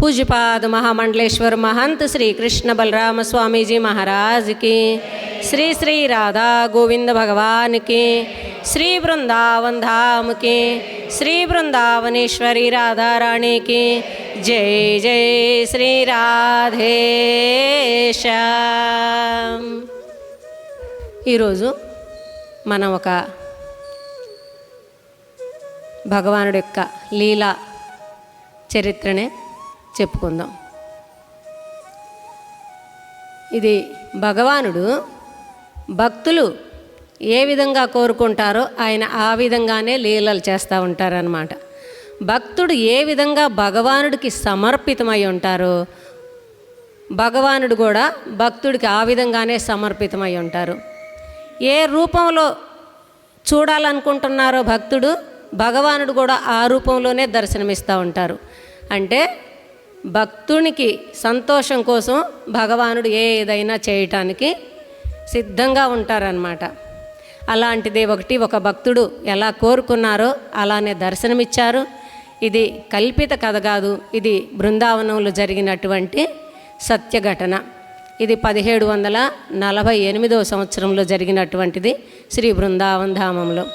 पूज्यपाद महामंडलेश्वर महंत श्री कृष्ण बलराम स्वामी जी महाराज की श्री श्री राधा गोविंद भगवान की श्री वृंदावन धाम की श्री वृंदावनेश्वरी राधा रानी की जय जय श्री రాధేశ ఈరోజు మనం ఒక భగవానుడి యొక్క లీలా చరిత్రనే చెప్పుకుందాం. ఇది భగవానుడు భక్తులు ఏ విధంగా కోరుకుంటారో ఆయన ఆ విధంగానే లీలలు చేస్తూ ఉంటారనమాట భక్తుడు ఏ విధంగా భగవానుడికి సమర్పితమై ఉంటారో భగవానుడు కూడా భక్తుడికి ఆ విధంగానే సమర్పితమై ఉంటారు. ఏ రూపంలో చూడాలనుకుంటున్నారో భక్తుడు భగవానుడు కూడా ఆ రూపంలోనే దర్శనమిస్తూ ఉంటారు. అంటే భక్తునికి సంతోషం కోసం భగవానుడు ఏదైనా చేయటానికి సిద్ధంగా ఉంటారనమాట అలాంటిదే ఒకటి ఒక భక్తుడు ఎలా కోరుకున్నారో అలానే దర్శనమిచ్చారు. ఇది కల్పిత కథ కాదు ఇది బృందావనంలో జరిగినటువంటి సత్య ఘటన ఇది పదిహేడు వందల నలభై ఎనిమిదవ సంవత్సరంలో జరిగినటువంటిది శ్రీ బృందావన్ ధామంలో.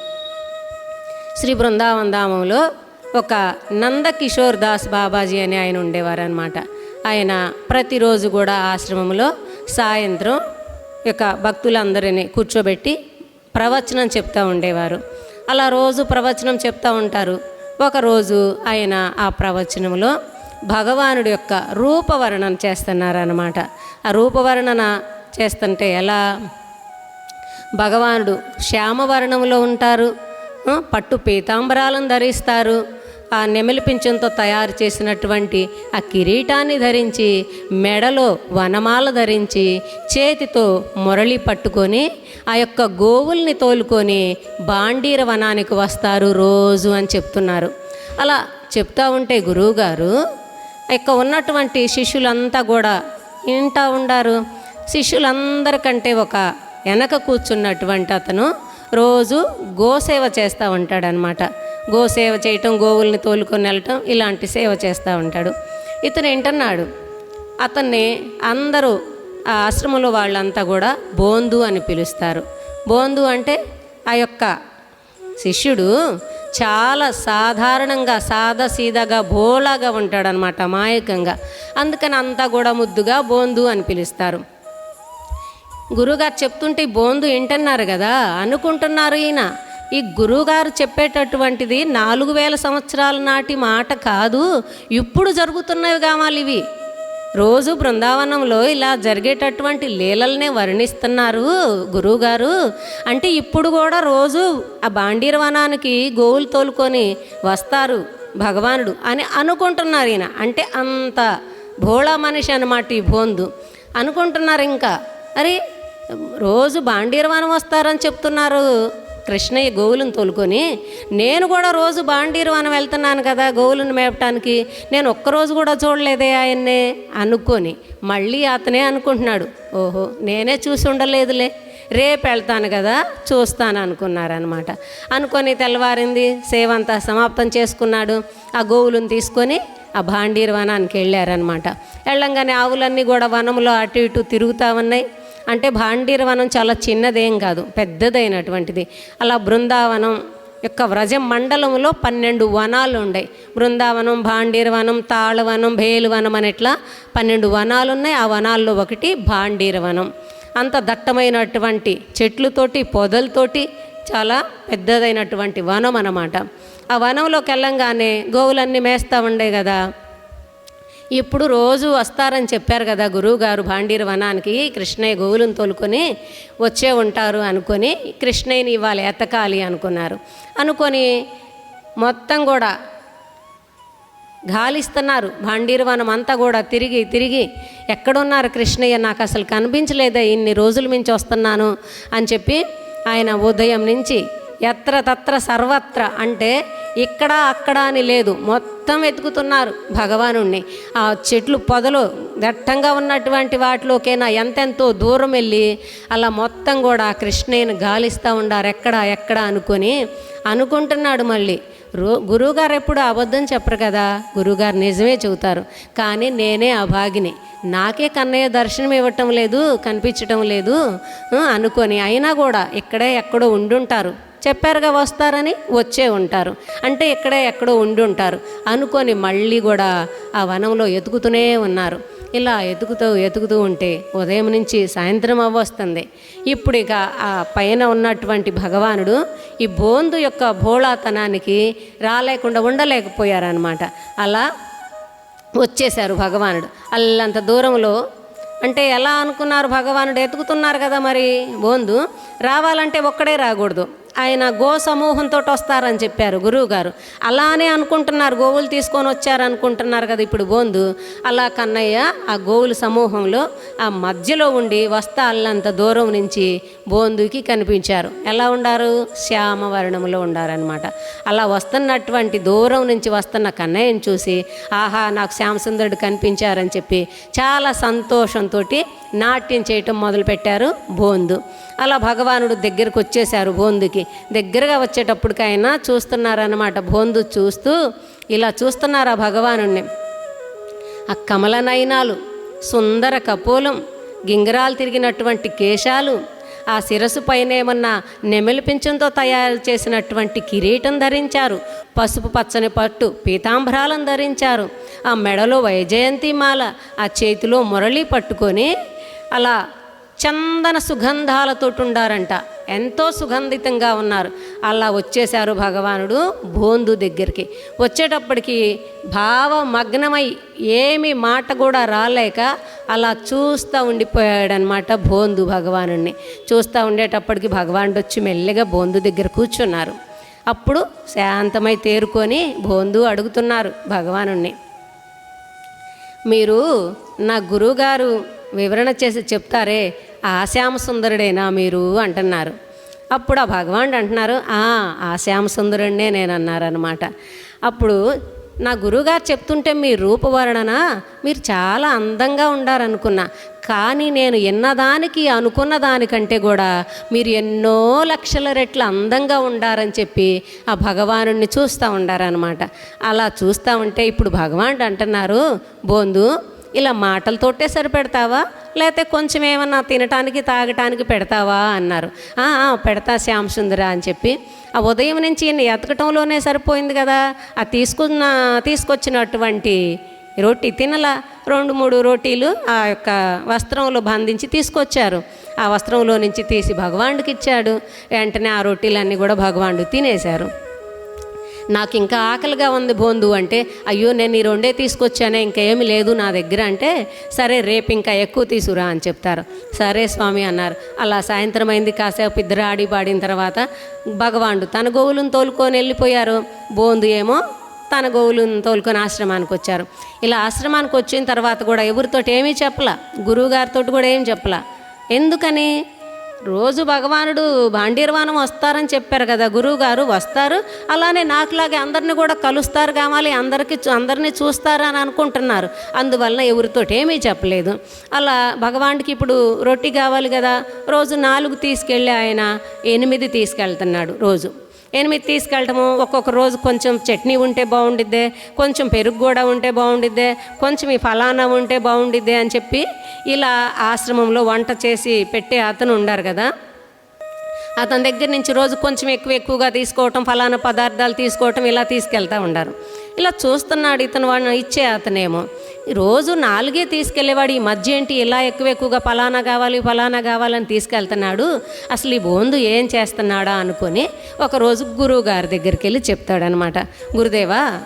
శ్రీ బృందావన్ ధామంలో ఒక నందకిషోర్ దాస్ బాబాజీ అని ఆయన ఉండేవారనమాట ఆయన ప్రతిరోజు కూడా ఆశ్రమంలో సాయంత్రం యొక్క భక్తులందరినీ కూర్చోబెట్టి ప్రవచనం చెప్తూ ఉండేవారు. అలా రోజు ప్రవచనం చెప్తూ ఉంటారు. ఒకరోజు ఆయన ఆ ప్రవచనంలో భగవానుడి యొక్క రూపవర్ణన చేస్తున్నారనమాట ఆ రూపవర్ణన చేస్తుంటే ఎలా? భగవానుడు శ్యామవర్ణంలో ఉంటారు పట్టు పీతాంబరాలను ధరిస్తారు ఆ నెమలి పింఛంతో తయారు చేసినటువంటి ఆ కిరీటాన్ని ధరించి మెడలో వనమాల ధరించి చేతితో మురళి పట్టుకొని ఆ యొక్క గోవుల్ని తోలుకొని బాండీర వనానికి వస్తారు రోజు అని చెప్తున్నారు. అలా చెప్తా ఉంటే గురువుగారు యొక్క ఉన్నటువంటి శిష్యులంతా కూడా వింటా ఉండారు. శిష్యులందరికంటే ఒక వెనక కూర్చున్నటువంటి అతను రోజు గోసేవ చేస్తూ ఉంటాడనమాట గోసేవ చేయటం గోవుల్ని తోలుకొని వెళ్ళటం ఇలాంటి సేవ చేస్తూ ఉంటాడు. ఇతను ఏంటన్నాడు? అతన్ని అందరూ ఆ ఆశ్రమంలో వాళ్ళంతా కూడా బోందు అని పిలుస్తారు. బోందు అంటే ఆ యొక్క శిష్యుడు చాలా సాధారణంగా సాదాసీదాగా భోళాగా ఉంటాడనమాట మాయకంగా అందుకని అంతా కూడా ముద్దుగా బోందు అని పిలుస్తారు. గురుగారు చెప్తుంటే బోందు ఏంటన్నారు కదా? అనుకుంటున్నారు ఈయన. ఈ గురువుగారు చెప్పేటటువంటిది నాలుగు వేల సంవత్సరాల నాటి మాట కాదు ఇప్పుడు జరుగుతున్నవి కావాలి ఇవి. రోజు బృందావనంలో ఇలా జరిగేటటువంటి లీలల్నే వర్ణిస్తున్నారు గురువుగారు. అంటే ఇప్పుడు కూడా రోజు ఆ బాండీర వనానికి గోవులు తోలుకొని వస్తారు భగవానుడు అని అనుకుంటున్నారు ఈయన. అంటే అంత భోళా మనిషి అనమాట ఈ బోందు. అనుకుంటున్నారు ఇంకా. అరే రోజు బాండీరవనం వస్తారని చెప్తున్నారు. కృష్ణయ్య గోవులను తోలుకొని నేను కూడా రోజు బాండీరవనం వెళ్తున్నాను కదా గోవులను మేపటానికి నేను ఒక్కరోజు కూడా చూడలేదే ఆయన్నే అనుకొని మళ్ళీ అతనే అనుకుంటున్నాడు. ఓహో నేనే చూసి ఉండలేదులే రేపు వెళ్తాను కదా చూస్తాను అనుకున్నారనమాట అనుకొని తెల్లవారింది సేవంతా సమాప్తం చేసుకున్నాడు. ఆ గోవులను తీసుకొని ఆ భాండీర్ వనానికి వెళ్ళారనమాట వెళ్ళంగానే ఆవులన్నీ కూడా వనంలో అటు ఇటు తిరుగుతూ ఉన్నాయి. అంటే భాండీరవనం చాలా చిన్నదేం కాదు పెద్దదైనటువంటిది. అలా బృందావనం యొక్క వ్రజ మండలంలో పన్నెండు వనాలు ఉన్నాయి బృందావనం భాండీరవనం తాళవనం భేలువనం అని ఇట్లా పన్నెండు వనాలు ఉన్నాయి ఆ వనాల్లో ఒకటి భాండీరవనం. అంత దట్టమైనటువంటి చెట్లతోటి పొదలతోటి చాలా పెద్దదైనటువంటి వనం అన్నమాట ఆ వనంలోకి వెళ్ళంగానే గోవులన్నీ మేస్తూ ఉండే కదా. ఇప్పుడు రోజు వస్తారని చెప్పారు కదా గురువు గారు భాండీర వనానికి కృష్ణయ్య గోవులను తోలుకొని వచ్చే ఉంటారు అనుకొని కృష్ణయ్యని ఇవాళ ఎతకాలి అనుకున్నారు. అనుకొని మొత్తం కూడా గాలిస్తున్నారు. భాండీరవనం అంతా కూడా తిరిగి తిరిగి ఎక్కడున్నారు కృష్ణయ్య? నాకు అసలు కనిపించలేదే ఇన్ని రోజుల నుంచి వస్తున్నాను అని చెప్పి ఆయన ఉదయం నుంచి ఎత్ర తత్ర సర్వత్ర అంటే ఇక్కడ అక్కడ అని లేదు. మొత్తం వెతుకుతున్నారు భగవానుణ్ణి. ఆ చెట్లు పొదలు దట్టంగా ఉన్నటువంటి వాటిలోకైనా ఎంతెంతో దూరం వెళ్ళి అలా మొత్తం కూడా కృష్ణయ్యను గాలిస్తూ ఉండారు. ఎక్కడ ఎక్కడ అనుకొని అనుకుంటున్నాడు మళ్ళీ. రో గురువుగారు ఎప్పుడు అబద్ధం చెప్పరు కదా? గురువుగారు నిజమే చెబుతారు. కానీ నేనే అభాగిని. నాకే కన్నయ్య దర్శనం ఇవ్వటం లేదు కనిపించటం లేదు అనుకొని అయినా కూడా ఇక్కడే ఎక్కడో ఉండుంటారు. చెప్పారుగా వస్తారని వచ్చే ఉంటారు. అంటే ఇక్కడే ఎక్కడో ఉండి ఉంటారు. అనుకొని మళ్ళీ కూడా ఆ వనంలో ఎతుకుతూనే ఉన్నారు. ఇలా ఎతుకుతూ ఎతుకుతూ ఉంటే ఉదయం నుంచి సాయంత్రం అవ్వొస్తుంది. ఇప్పుడు ఇక ఆ పైన ఉన్నటువంటి భగవానుడు ఈ బోందు యొక్క భోళాతనానికి రాలేకుండా ఉండలేకపోయారనమాట అలా వచ్చేశారు భగవానుడు. అల్లంత దూరంలో అంటే ఎలా అనుకున్నారు భగవానుడు? ఎతుకుతున్నారు కదా మరి బోందు. రావాలంటే ఒక్కడే రాకూడదు. ఆయన గో సమూహంతో వస్తారని చెప్పారు గురువుగారు. అలానే అనుకుంటున్నారు గోవులు తీసుకొని వచ్చారు అనుకుంటున్నారు కదా ఇప్పుడు బోందు. అలా కన్నయ్య ఆ గోవుల సమూహంలో ఆ మధ్యలో ఉండి వస్తాళ్ళంత దూరం నుంచి బోందుకి కనిపించారు. ఎలా ఉండారు? శ్యామవర్ణములో ఉండారనమాట అలా వస్తున్నటువంటి దూరం నుంచి వస్తున్న కన్నయ్యని చూసి ఆహా నాకు శ్యామసుందరుడు కనిపించారని చెప్పి చాలా సంతోషంతో నాట్యం చేయటం మొదలుపెట్టారు బోందు. అలా భగవానుడు దగ్గరకు వచ్చేశారు బోందుకి. దగ్గరగా వచ్చేటప్పటికైనా చూస్తున్నారన్నమాట. బోందు చూస్తూ ఇలా చూస్తున్నారు ఆ భగవానుణ్ణి? ఆ కమల నయనాలు సుందర కపోలం గింగరాలు తిరిగినటువంటి కేశాలు ఆ శిరస్సు పైన ఏమన్నా నెమలిపించంతో తయారు చేసినటువంటి కిరీటం ధరించారు. పసుపు పచ్చని పట్టు పీతాంబరాలను ధరించారు. ఆ మెడలో వైజయంతి మాల ఆ చేతిలో మురళి పట్టుకొని అలా చందన సుగంధాలతో ఉండారంట ఎంతో సుగంధితంగా ఉన్నారు. అలా వచ్చేశారు భగవానుడు బోందు దగ్గరికి. వచ్చేటప్పటికి భావమగ్నమై ఏమి మాట కూడా రాలేక అలా చూస్తూ ఉండిపోయాడనమాట బోందు భగవానుడిని చూస్తూ ఉండేటప్పటికి భగవానుడు వచ్చి మెల్లిగా బోందు దగ్గర కూర్చున్నారు. అప్పుడు శాంతమై తేరుకొని బోందు అడుగుతున్నారు భగవానుణ్ణి. మీరు నా గురువుగారు వివరణ చేసి చెప్తారే ఆ సుందరుడేనా మీరు అంటున్నారు. అప్పుడు ఆ భగవానుడు అంటున్నారు "ఆ, ఆ నేను అన్నారనమాట అప్పుడు నా గురువుగారు చెప్తుంటే మీ రూపవర్ణన మీరు చాలా అందంగా ఉండారనుకున్నా. కానీ నేను ఎన్నదానికి అనుకున్న దానికంటే కూడా మీరు ఎన్నో లక్షల రెట్లు అందంగా ఉండారని చెప్పి ఆ భగవానుడిని చూస్తూ ఉండారనమాట అలా చూస్తూ ఉంటే ఇప్పుడు భగవానుడు అంటున్నారు బోందు ఇలా మాటలతోటే సరిపెడతావా? లేకపోతే కొంచెం ఏమన్నా తినటానికి తాగటానికి పెడతావా? అన్నారు. పెడతా శ్యామ్ సుందర అని చెప్పి. ఆ ఉదయం నుంచి ఈయన ఎతకటంలోనే సరిపోయింది కదా. ఆ తీసుకున్న తీసుకొచ్చినటువంటి రొట్టి తినలా. రెండు మూడు రోటీలు ఆ యొక్క వస్త్రంలో బంధించి తీసుకొచ్చారు. ఆ వస్త్రంలో నుంచి తీసి భగవానుడికి ఇచ్చాడు. వెంటనే ఆ రొట్టెలన్నీ కూడా భగవానుడు తినేశారు. నాకు ఇంకా ఆకలిగా ఉంది బోందు అంటే అయ్యో నేను ఈ రెండే తీసుకొచ్చానే ఇంకా ఏమి లేదు నా దగ్గర అంటే సరే రేపు ఇంకా ఎక్కువ తీసుకురా అని చెప్తారు. సరే స్వామి అన్నారు. అలా సాయంత్రం అయింది. కాసేపు ఇద్దరు ఆడి పాడిన తర్వాత భగవానుడు తన గోవులను తోలుకొని వెళ్ళిపోయారు. బోందు ఏమో తన గోవులను తోలుకొని ఆశ్రమానికి వచ్చారు. ఇలా ఆశ్రమానికి వచ్చిన తర్వాత కూడా ఎవరితోటి ఏమీ చెప్పలా. గురువుగారితో కూడా ఏం చెప్పలా. ఎందుకని? రోజు భగవానుడు భాండీర్వానం వస్తారని చెప్పారు కదా గురువు గారు వస్తారు. అలానే నాకులాగే అందరిని కూడా కలుస్తారు కావాలి అందరికీ చూ- అందరినీ చూస్తారని అనుకుంటున్నారు. అందువలన ఎవరితోటి ఏమీ చెప్పలేదు. అలా భగవానుడికి ఇప్పుడు రొట్టి కావాలి కదా రోజు నాలుగు తీసుకెళ్ళి ఆయన ఎనిమిది తీసుకెళ్తున్నాడు రోజు. ఎనిమిది తీసుకెళ్ళటము. ఒక్కొక్క రోజు కొంచెం చట్నీ ఉంటే బాగుండిద్దే కొంచెం పెరుగు కూడా ఉంటే బాగుండిద్దే కొంచెం ఈ ఫలానా ఉంటే బాగుండిద్దే అని చెప్పి ఇలా ఆశ్రమంలో వంట చేసి పెట్టే అతను ఉండారు కదా. అతని దగ్గర నుంచి రోజు కొంచెం ఎక్కువ ఎక్కువగా తీసుకోవటం ఫలానా పదార్థాలు తీసుకోవటం ఇలా తీసుకెళ్తా ఉండారు. ఇలా చూస్తున్నాడు ఇతను వాడిని ఇచ్చే అతనేమో. రోజు నాలుగే తీసుకెళ్ళేవాడు ఈ మధ్య ఏంటి ఇలా ఎక్కువ ఎక్కువగా ఫలానా కావాలి ఫలానా కావాలని తీసుకెళ్తున్నాడు అసలు ఈ బోందు ఏం చేస్తున్నాడా అనుకొని ఒకరోజు గురువు గారి దగ్గరికి వెళ్ళి చెప్తాడనమాట. గురుదేవా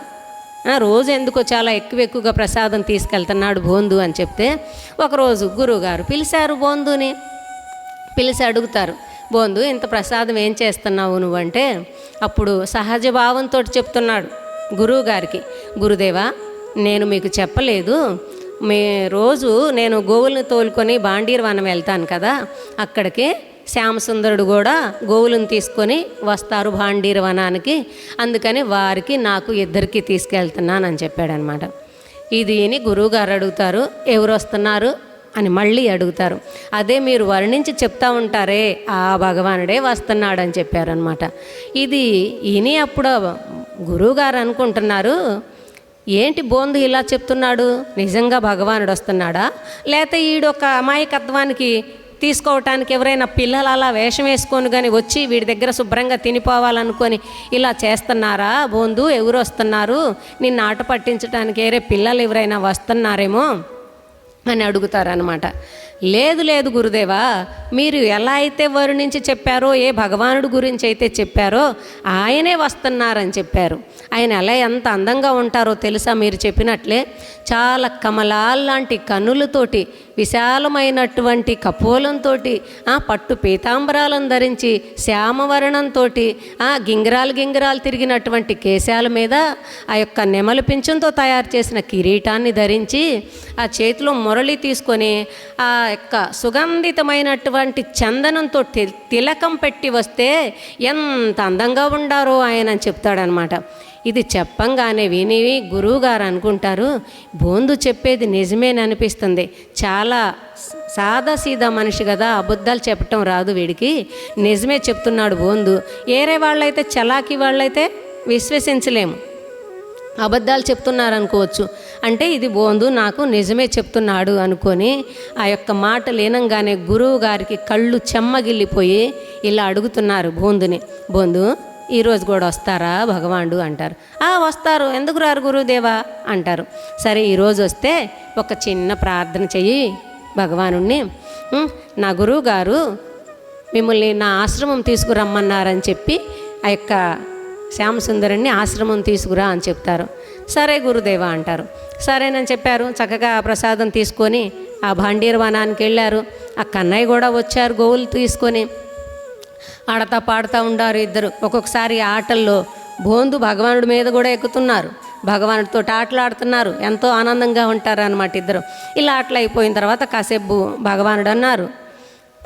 రోజు ఎందుకో చాలా ఎక్కువ ఎక్కువగా ప్రసాదం తీసుకెళ్తున్నాడు బోందు అని చెప్తే ఒకరోజు గురువుగారు పిలిచారు బోందుని. పిలిచి అడుగుతారు బోందు ఇంత ప్రసాదం ఏం చేస్తున్నావు నువ్వంటే అప్పుడు సహజ భావంతో చెప్తున్నాడు గురువు గారికి. గురుదేవా నేను మీకు చెప్పలేదు. మే రోజు నేను గోవులను తోలుకొని బాండీర్ వనం వెళ్తాను కదా అక్కడికి శ్యామసుందరుడు కూడా గోవులను తీసుకొని వస్తారు భాండీర్ వనానికి అందుకని వారికి నాకు ఇద్దరికి తీసుకెళ్తున్నానని చెప్పాడనమాట. ఇది విని గురువుగారు అడుగుతారు ఎవరు వస్తున్నారు? అని మళ్ళీ అడుగుతారు. అదే మీరు వర్ణించి చెప్తా ఉంటారే ఆ భగవానుడే వస్తున్నాడని చెప్పారనమాట. ఇది ఈయన అప్పుడు గురువుగారు అనుకుంటున్నారు ఏంటి బోందు ఇలా చెప్తున్నాడు? నిజంగా భగవానుడు వస్తున్నాడా లేకపోతే ఈడొక అమాయకత్వానికి తీసుకోవటానికి ఎవరైనా పిల్లలు అలా వేషం వేసుకొని కానీ వచ్చి వీడి దగ్గర శుభ్రంగా తినిపోవాలనుకొని ఇలా చేస్తున్నారా బోందు? ఎవరు వస్తున్నారు నిన్ను ఆట పట్టించడానికి వేరే పిల్లలు ఎవరైనా వస్తున్నారేమో అని అడుగుతారనమాట లేదు లేదు గురుదేవా మీరు ఎలా అయితే వర్ణించి చెప్పారో ఏ భగవానుడు గురించి అయితే చెప్పారో ఆయనే వస్తున్నారని చెప్పారు. ఆయన ఎలా ఎంత అందంగా ఉంటారో తెలుసా మీరు చెప్పినట్లే? చాలా కమలాల్లాంటి కన్నులతోటి విశాలమైనటువంటి కపోలంతో పట్టు పీతాంబరాలను ధరించి శ్యామవర్ణంతో గింగిరాలు గింగిరాలు తిరిగినటువంటి కేశాల మీద ఆ యొక్క నెమలి పింఛంతో తయారు చేసిన కిరీటాన్ని ధరించి ఆ చేతిలో మురళి తీసుకొని ఆ యొక్క సుగంధితమైనటువంటి చందనంతో తిలకం పెట్టి వస్తే ఎంత అందంగా ఉండారో ఆయన అని చెప్తాడనమాట. ఇది చెప్పంగానే విని గురువు గారు అనుకుంటారు బోందు చెప్పేది నిజమేననిపిస్తుంది చాలా సాదా సీదా మనిషి కదా అబద్ధాలు చెప్పటం రాదు వీడికి. నిజమే చెప్తున్నాడు బోందు. ఏరే వాళ్ళైతే చలాకీ వాళ్ళైతే విశ్వసించలేము. అబద్ధాలు చెప్తున్నారు అనుకోవచ్చు అంటే ఇది బోందు నాకు నిజమే చెప్తున్నాడు అనుకొని ఆ యొక్క మాట లేనంగానే గురువు గారికి కళ్ళు చెమ్మగిల్లిపోయి ఇలా అడుగుతున్నారు బోందుని. బోందు ఈరోజు కూడా వస్తారా భగవానుడు అంటారు. ఆ వస్తారు. ఎందుకు రారు గురుదేవా? అంటారు. సరే ఈరోజు వస్తే ఒక చిన్న ప్రార్థన చెయ్యి భగవానుణ్ణి. నా గురువు గారు మిమ్మల్ని నా ఆశ్రమం తీసుకురమ్మన్నారని చెప్పి ఆ యొక్క శ్యామసుందరుణ్ణి ఆశ్రమం తీసుకురా అని చెప్తారు. సరే గురుదేవ అంటారు. సరేనని చెప్పారు. చక్కగా ప్రసాదం తీసుకొని ఆ భాండీర్వనానికి వెళ్ళారు. ఆ కన్నయ్య కూడా వచ్చారు గోవులు తీసుకొని. ఆడతా పాడుతూ ఉండారు ఇద్దరు. ఒక్కొక్కసారి ఆటల్లో బోందు భగవానుడి మీద కూడా ఎక్కుతున్నారు. భగవానుడితో ఆటలాడుతున్నారు ఎంతో ఆనందంగా ఉంటారు అనమాట ఇద్దరు. ఇలా ఆటలు అయిపోయిన తర్వాత కాసేపు భగవానుడు అన్నారు.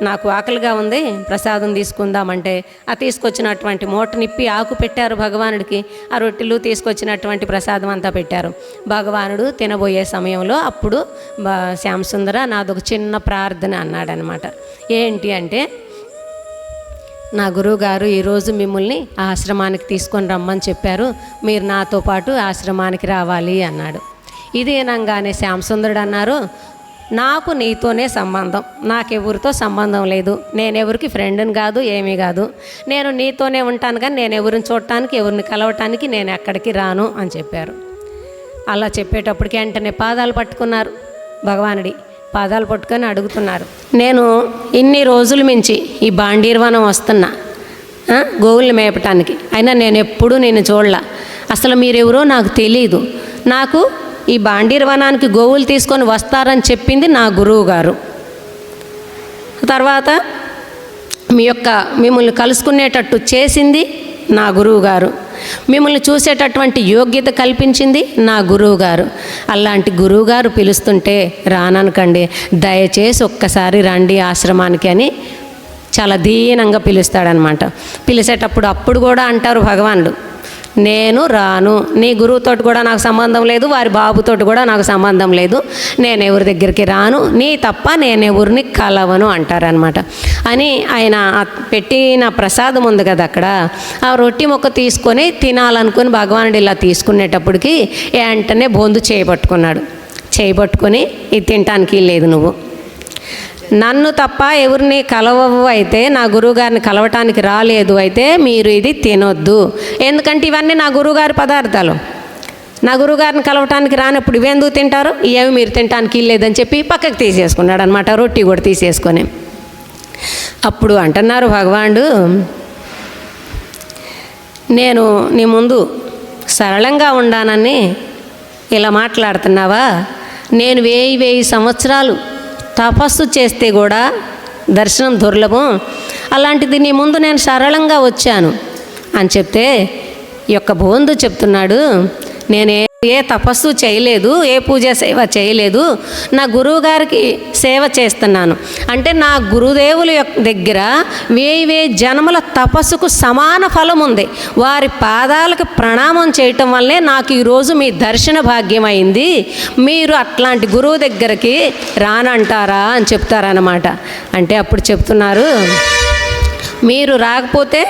నాకు ఆకలిగా ఉంది ప్రసాదం తీసుకుందామంటే. ఆ తీసుకొచ్చినటువంటి మూట నిప్పి ఆకు పెట్టారు భగవానుడికి. ఆ రొట్టెలు తీసుకొచ్చినటువంటి ప్రసాదం అంతా పెట్టారు. భగవానుడు తినబోయే సమయంలో అప్పుడు బా- శ్యామసుందర నాదొక చిన్న ప్రార్థన అన్నాడనమాట. ఏంటి అంటే నా గురువుగారు ఈరోజు మిమ్మల్ని ఆశ్రమానికి తీసుకొని రమ్మని చెప్పారు. మీరు నాతో పాటు ఆశ్రమానికి రావాలి అన్నాడు. ఇది అనగానే శ్యామసుందరుడు అన్నారు నాకు నీతోనే సంబంధం. నాకెవరితో సంబంధం లేదు. నేనెవరికి ఫ్రెండ్ని కాదు ఏమీ కాదు. నేను నీతోనే ఉంటాను కానీ నేను ఎవరిని చూడటానికి ఎవరిని కలవటానికి నేను ఎక్కడికి రాను అని చెప్పారు. అలా చెప్పేటప్పటికి వెంటనే పాదాలు పట్టుకున్నారు భగవానుడి. పాదాలు పట్టుకొని అడుగుతున్నారు. నేను ఇన్ని రోజుల మించి ఈ బాండీర్వనం వస్తున్నా ఆ, గోవుల్ని మేపటానికి. అయినా నేను ఎప్పుడూ నేను చూడలా. అసలు మీరెవరో నాకు తెలియదు నాకు ఈ బాండీర్వనానికి గోవులు తీసుకొని వస్తారని చెప్పింది నా గురువు గారు తర్వాత మీ యొక్క మిమ్మల్ని కలుసుకునేటట్టు చేసింది నా గురువు గారు మిమ్మల్ని చూసేటటువంటి యోగ్యత కల్పించింది నా గురువు గారు అలాంటి గురువు గారు పిలుస్తుంటే రాననుకండి దయచేసి ఒక్కసారి రండి ఆశ్రమానికి అని చాలా దీనంగా పిలుస్తాడనమాట. పిలిచేటప్పుడు అప్పుడు కూడా అంటారు భగవానుడు. నేను రాను. నీ గురువుతోటి కూడా నాకు సంబంధం లేదు వారి బాబుతోటి కూడా నాకు సంబంధం లేదు. నేను ఎవరి దగ్గరికి రాను నీ తప్ప నేను ఎవరిని కలవను అంటారనమాట అని ఆయన పెట్టిన ప్రసాదం ఉంది కదా అక్కడ ఆ రొట్టి మొక్క తీసుకొని తినాలనుకుని భగవానుడు ఇలా తీసుకునేటప్పటికి వెంటనే బొందు చేయబట్టుకున్నాడు చేయబట్టుకొని ఇది తినటానికి లేదు నువ్వు. నన్ను తప్ప ఎవరిని కలవవు అయితే నా గురువుగారిని కలవటానికి రాలేదు అయితే మీరు ఇది తినొద్దు. ఎందుకంటే ఇవన్నీ నా గురువుగారి పదార్థాలు. నా గురువుగారిని కలవటానికి రానప్పుడు ఇవెందుకు తింటారు? ఏమి మీరు తినటానికి లేదని చెప్పి పక్కకు తీసేసుకున్నాడు అనమాట రొట్టి కూడా తీసేసుకొని. అప్పుడు అంటున్నారు భగవానుడు నేను నీ ముందు సరళంగా ఉండానని ఇలా మాట్లాడుతున్నావా? నేను వేయి వేయి సంవత్సరాలు తపస్సు చేస్తే కూడా దర్శనం దుర్లభం అలాంటిది నీ ముందు నేను సరళంగా వచ్చాను. అని చెప్తే ఈ యొక్క బోందు చెప్తున్నాడు నేనే ఏ తపస్సు చేయలేదు ఏ పూజ సేవ చేయలేదు నా గురువు గారికి సేవ చేస్తున్నాను. అంటే నా గురుదేవుల యొక్క దగ్గర వేయి వేయి జన్మల తపస్సుకు సమాన ఫలం ఉంది. వారి పాదాలకు ప్రణామం చేయటం వల్లే నాకు ఈరోజు మీ దర్శన భాగ్యం అయింది మీరు అట్లాంటి గురువు దగ్గరికి రానంటారా అని చెప్తారన్నమాట. అంటే అప్పుడు చెప్తున్నారు మీరు రాకపోతే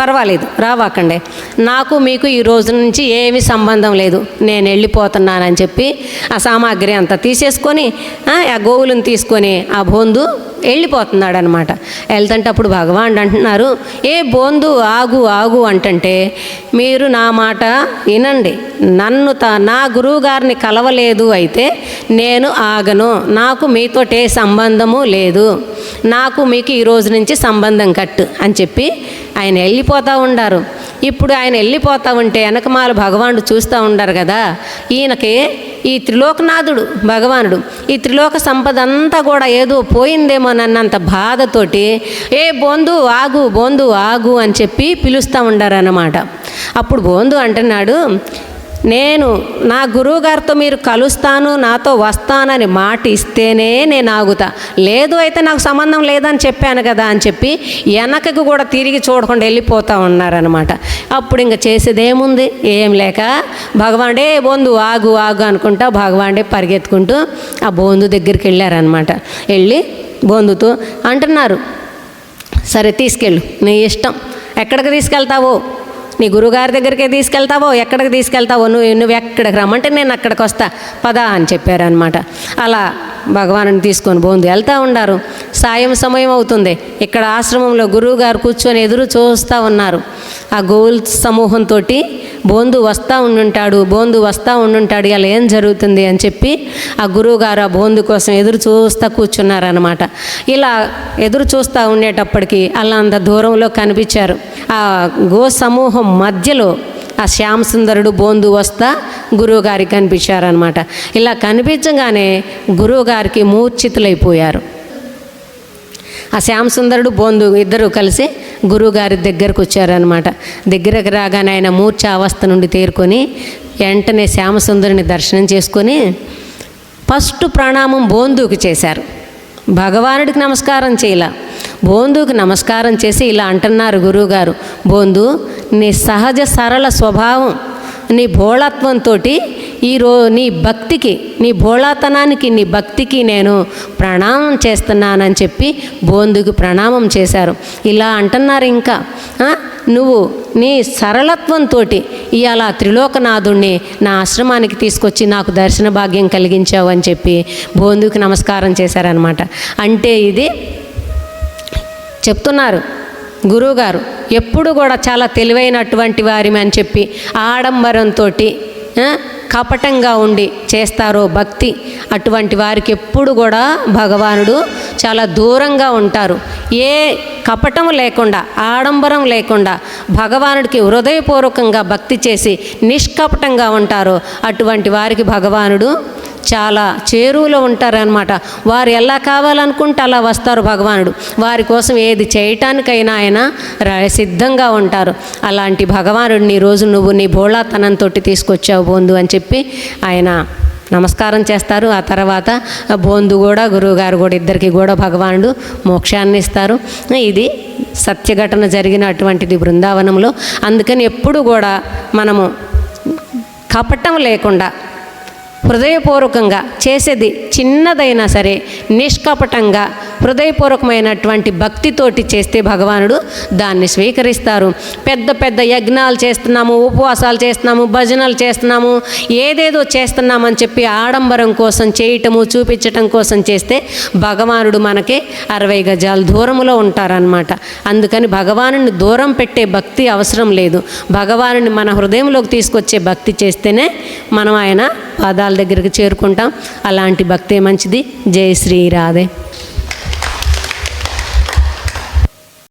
పర్వాలేదు రావాకండి. నాకు మీకు ఈ రోజు నుంచి ఏమీ సంబంధం లేదు. నేను వెళ్ళిపోతున్నానని చెప్పి ఆ సామాగ్రి అంతా తీసేసుకొని ఆ ఆ గోవులను తీసుకొని ఆ బోందు వెళ్ళిపోతున్నాడు అనమాట వెళ్తుంటే అప్పుడు భగవాన్ అంటున్నారు ఏ బోందు ఆగు ఆగు అంటంటే మీరు నా మాట వినండి. నన్ను త నా గురువు గారిని కలవలేదు అయితే నేను ఆగను. నాకు మీతోటి ఏ సంబంధము లేదు. నాకు మీకు ఈ రోజు నుంచి సంబంధం కట్టు అని చెప్పి ఆయన వెళ్ళిపోతూ ఉండారు. ఇప్పుడు ఆయన వెళ్ళిపోతూ ఉంటే వెనకమాల భగవానుడు చూస్తూ ఉండరు కదా. ఈయనకి ఈ త్రిలోకనాథుడు భగవానుడు ఈ త్రిలోక సంపద అంతా కూడా ఏదో పోయిందేమోనన్నంత బాధతోటి ఏ బోందు ఆగు బోందు ఆగు అని చెప్పి పిలుస్తూ ఉండారన్నమాట. అప్పుడు బోందు అంటున్నాడు నేను నా గురువుగారితో మీరు కలుస్తాను నాతో వస్తానని మాట ఇస్తేనే నేను ఆగుతా. లేదు అయితే నాకు సంబంధం లేదని చెప్పాను కదా అని చెప్పి వెనకకు కూడా తిరిగి చూడకుండా వెళ్ళిపోతూ ఉన్నారనమాట అప్పుడు ఇంకా చేసేదేముంది? ఏం లేక భగవాడే బోందు ఆగు ఆగు అనుకుంటా భగవాడే పరిగెత్తుకుంటూ ఆ బోందు దగ్గరికి వెళ్ళారనమాట వెళ్ళి బోందుతో అంటున్నారు సరే తీసుకెళ్ళు నీ ఇష్టం. ఎక్కడికి తీసుకెళ్తావో? నీ గురుగారి దగ్గరికి తీసుకెళ్తావో ఎక్కడికి తీసుకెళ్తావో నువ్వు నువ్వు ఎక్కడికి రమ్మంటే నేను అక్కడికి వస్తా పదా అని చెప్పారనమాట అలా భగవాను తీసుకొని పోంది వెళ్తూ ఉండారు. సాయం సమయం అవుతుంది. ఇక్కడ ఆశ్రమంలో గురువుగారు కూర్చొని ఎదురు చూస్తూ ఉన్నారు. ఆ గోల్ సమూహంతో బోందు వస్తూ ఉండుంటాడు బోందు వస్తూ ఉండుంటాడు ఇలా ఏం జరుగుతుంది అని చెప్పి ఆ గురువుగారు ఆ బోందు కోసం ఎదురు చూస్తూ కూర్చున్నారనమాట ఇలా ఎదురు చూస్తూ ఉండేటప్పటికి అలా అంత దూరంలో కనిపించారు. ఆ గో సమూహం మధ్యలో ఆ శ్యామ సుందరుడు బోందు వస్తా గురువుగారికి కనిపించారనమాట ఇలా కనిపించగానే గురువుగారికి మూర్ఛితులైపోయారు. ఆ శ్యామసుందరుడు బోందు ఇద్దరు కలిసి గురువుగారి దగ్గరకు వచ్చారనమాట దగ్గరకు రాగానే ఆయన మూర్ఛ అవస్థ నుండి తేరుకొని వెంటనే శ్యామసుందరుని దర్శనం చేసుకొని ఫస్ట్ ప్రణామం బోందుకు చేశారు. భగవానుడికి నమస్కారం చేయలే. బోందుకు నమస్కారం చేసి ఇలా అంటున్నారు గురువుగారు. బోందు నీ సహజ సరళ స్వభావం నీ భోళత్వంతో ఈరో నీ భక్తికి నీ భోళాతనానికి నీ భక్తికి నేను ప్రణామం చేస్తున్నానని చెప్పి బోందుకు ప్రణామం చేశారు. ఇలా అంటున్నారు ఇంకా నువ్వు నీ సరళత్వంతో ఇవాళ త్రిలోకనాథుణ్ణి నా ఆశ్రమానికి తీసుకొచ్చి నాకు దర్శన భాగ్యం కలిగించావు అని చెప్పి బోందుకు నమస్కారం చేశారనమాట అంటే ఇది చెప్తున్నారు. గురువుగారు ఎప్పుడు కూడా చాలా తెలివైనటువంటి వారి అని చెప్పి ఆడంబరంతో కపటంగా ఉండి చేస్తారో భక్తి అటువంటి వారికి ఎప్పుడు కూడా భగవానుడు చాలా దూరంగా ఉంటారు. ఏ కపటం లేకుండా ఆడంబరం లేకుండా భగవానుడికి హృదయపూర్వకంగా భక్తి చేసి నిష్కపటంగా ఉంటారో అటువంటి వారికి భగవానుడు చాలా చేరువులో ఉంటారనమాట వారు ఎలా కావాలనుకుంటే అలా వస్తారు భగవానుడు. వారి కోసం ఏది చేయటానికైనా ఆయన ర- సిద్ధంగా ఉంటారు. అలాంటి భగవానుడిని రోజు నువ్వు నీ బోళాతనంతో తీసుకొచ్చావు బోందు అని చెప్పి ఆయన నమస్కారం చేస్తారు. ఆ తర్వాత బోందు కూడా గురువుగారు కూడా ఇద్దరికి కూడా భగవానుడు మోక్షాన్ని ఇస్తారు. ఇది సత్యఘటన జరిగినటువంటిది బృందావనంలో. అందుకని ఎప్పుడు కూడా మనము కపటం లేకుండా హృదయపూర్వకంగా చేసేది చిన్నదైనా సరే నిష్కపటంగా హృదయపూర్వకమైనటువంటి భక్తితోటి చేస్తే భగవానుడు దాన్ని స్వీకరిస్తారు. పెద్ద పెద్ద యజ్ఞాలు చేస్తున్నాము ఉపవాసాలు చేస్తున్నాము భజనలు చేస్తున్నాము ఏదేదో చేస్తున్నామని చెప్పి ఆడంబరం కోసం చేయటము చూపించటం కోసం చేస్తే భగవానుడు మనకి అరవై గజాల దూరంలో ఉంటారనమాట అందుకని భగవానుని దూరం పెట్టే భక్తి అవసరం లేదు. భగవానుని మన హృదయంలోకి తీసుకొచ్చే భక్తి చేస్తేనే మనం ఆయన పాదాల దగ్గరికి చేరుకుంటాం. అలాంటి భక్తే మంచిది. జై శ్రీ రాధే.